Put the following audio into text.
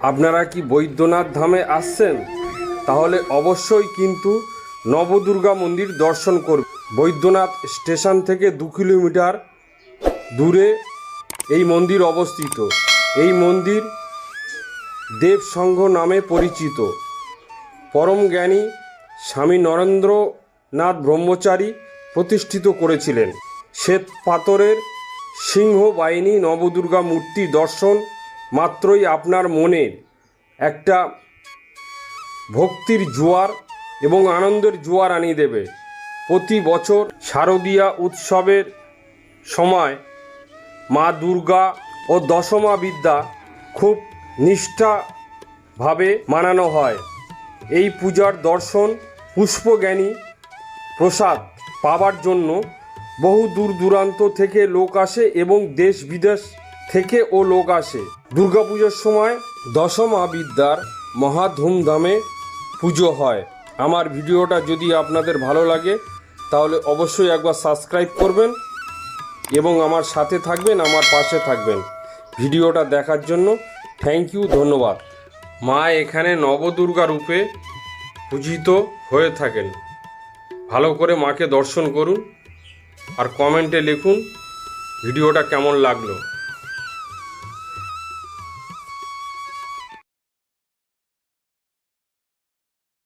আপনারা কি বৈদ্যনাথ ধামে আসছেন? তাহলে অবশ্যই কিন্তু নবদুর্গা মন্দির দর্শন করবে বৈদ্যনাথ স্টেশন থেকে দু কিলোমিটার দূরে এই মন্দির অবস্থিত। এই মন্দির দেবসংঘ নামে পরিচিত। পরম জ্ঞানী স্বামী নরেন্দ্রনাথ ব্রহ্মচারী প্রতিষ্ঠিত করেছিলেন। শ্বেত পাথরের সিংহ বাহিনী নবদুর্গা মূর্তি দর্শন মাত্রই আপনার মনের একটা ভক্তির জোয়ার এবং আনন্দের জোয়ার আনিয়ে দেবে। প্রতি বছর শারদীয়া উৎসবের সময় মা দুর্গা ও দশমা বিদ্যা খুব নিষ্ঠাভাবে মানানো হয়। এই পূজার দর্শন, পুষ্পজ্ঞানী প্রসাদ পাবার জন্য বহু দূর দূরান্ত থেকে লোক আসে এবং দেশ বিদেশ থেকেও লোক আসে। দুর্গাপুজোর সময় দশমা বিদ্যার মহা ধুমধামে পুজো হয়। আমার ভিডিওটা যদি আপনাদের ভালো লাগে, তাহলে অবশ্যই একবার সাবস্ক্রাইব করবেন এবং আমার সাথে থাকবেন, আমার পাশে থাকবেন। ভিডিওটা দেখার জন্য থ্যাংক ইউ, ধন্যবাদ। মা এখানে নবদুর্গা রূপে পূজিত হয়ে থাকেন। ভালো করে মাকে দর্শন করুন আর কমেন্টে লিখুন ভিডিওটা কেমন লাগল।